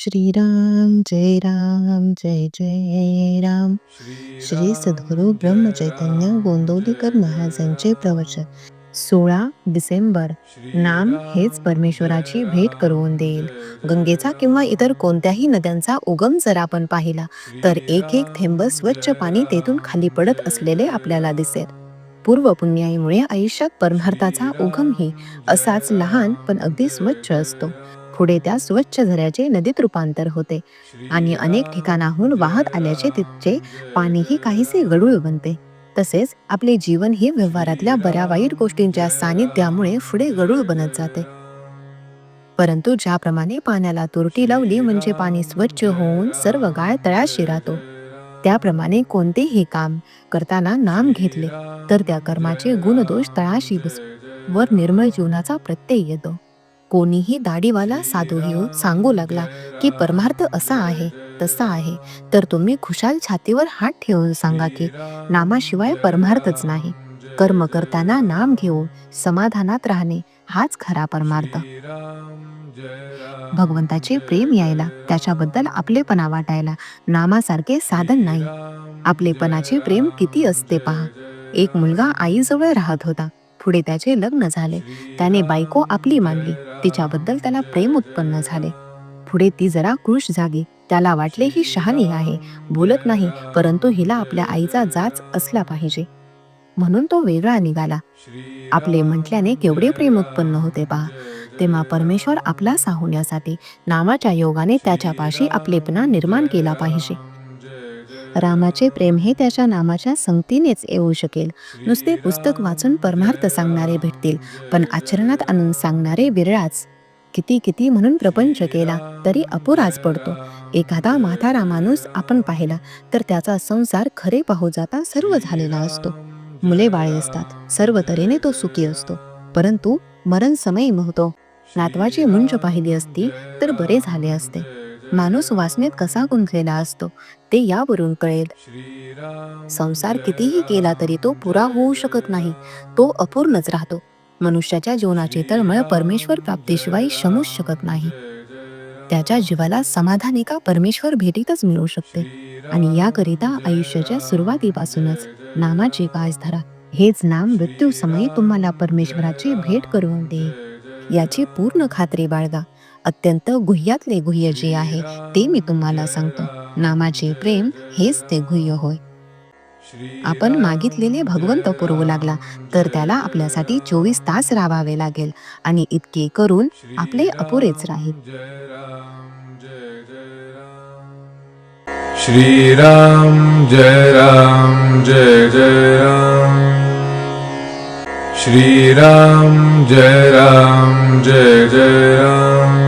श्रीराम जय राम जय जय राम. श्री सद्गुरु ब्रह्म चैतन्य गोंदवलीकर महाराजांचे प्रवचन. सोळा डिसेंबर. नाम हेच परमेश्वराची भेट करून देईल. गंगेचा किंवा इतर कोणत्याही नद्यांचा उगम जर आपण पाहिला तर एक एक थेंब स्वच्छ पाणी तेथून खाली पडत असलेले आपल्याला दिसेल. पूर्व पुण्याईमुळे आयुष्यात परमार्थाचा उगमही असाच लहान पण अगदी स्वच्छ असतो. पुढे त्या स्वच्छ झऱ्याचे नदीत रूपांतर होते. आणि अनेक ठिकाणाहून वाहत आल्याचे तिथचे पाणीही काहीसे गडूळ बनते. तसेच आपले जीवन ही व्यवहारातल्या बऱ्या वाईट गोष्टींच्या सानिध्यामुळे पुढे गडूळ बनत जाते. परंतु ज्याप्रमाणे पाण्याला तुरटी लावली म्हणजे पाणी स्वच्छ होऊन सर्व गाळ तळाशी राहतो. त्याप्रमाणे कोणतेही काम करताना नाम घेतले तर त्या कर्माचे गुणदोष तळाशी बस वर निर्मळ जीवनाचा प्रत्यय येतो. कोणीही दाढीवाला साधू येऊन सांगू लागला की परमार्थ असा आहे तसा आहे. तर तुम्ही खुशाल छातीवर हात ठेवून सांगा की नामाशिवाय परमार्थच नाही. कर्म करताना नाम घेऊन समाधानात राहणे हाच खरा परमार्थ. भगवंताचे प्रेम यायला त्याच्याबद्दल आपलेपणा वाटायला नामासारखे साधन नाही. आपलेपणाचे प्रेम किती असते पहा. एक मुलगा आईजवळ राहत होता. पुढे त्याचे लग्न झाले. त्याने बायको आपली मानली. तिच्याबद्दल त्याला प्रेम उत्पन्न झाले. पुढे ती जरा कृश जागी. त्याला वाटले ही शहाणी आहे. बोलत नाही परंतु हिला आपल्या आईचा जाच असला पाहिजे. म्हणून तो वेगळा निघाला. आपले म्हटल्याने केवढे प्रेम उत्पन्न होते पहा तेव्हा परमेश्वर आपला साहुण्यासाठी नामाच्या योगाने त्याच्यापाशी आपलेपणा निर्माण केला पाहिजे. रामाचे प्रेम हे त्याच्या नामाच्या संगतीनेच येऊ शकेल. नुसते पुस्तक वाचून परमार्थ सांगणारे भेटतील पण आचरणात आणून सांगणारे विरळाच किती किती म्हणून प्रपंच केला तरी अपुराच पडतो. एखादा म्हातारा माणूस आपण पाहिला तर त्याचा संसार खरे पाहू जाता सर्व झालेला असतो. मुले बाळे असतात सर्व तऱ्हेने तो सुखी असतो. परंतु मरण समय होतो नातवाची मुंज पाहिली असती तर बरे झाले असते. माणूस वासनेत कसा गुंतलेला असतो ते यावरून कळेल. संसार कितीही केला तरी तो पुरा होऊ शकत नाही तो अपूर्णच राहतो. मनुष्याच्या जीवनाचे तळमळ परमेश्वर प्राप्तीशिवाय शमूच शकत नाही. त्याच्या जीवाला समाधान एका परमेश्वर भेटीतच मिळू शकते आणि याकरिता आयुष्याच्या सुरुवातीपासूनच नामाची कास धरा. हेच नाम मृत्यू समयी तुम्हाला परमेश्वराची भेट करून दे. याची पूर्ण खात्री बाळगा. अत्यंत गुह्यातले गुह्य जे आहे ते मी तुम्हाला सांगतो. नामाचे प्रेम हेच ते गुह्य होय. आपण मागितलेले भगवंत पुरवू लागला तर त्याला आपल्यासाठी चोवीस तास राबावे लागेल. आणि इतके करून आपले अपुरेच राहील. श्रीराम जय राम जय जय राम श्रीराम जय राम जय जय राम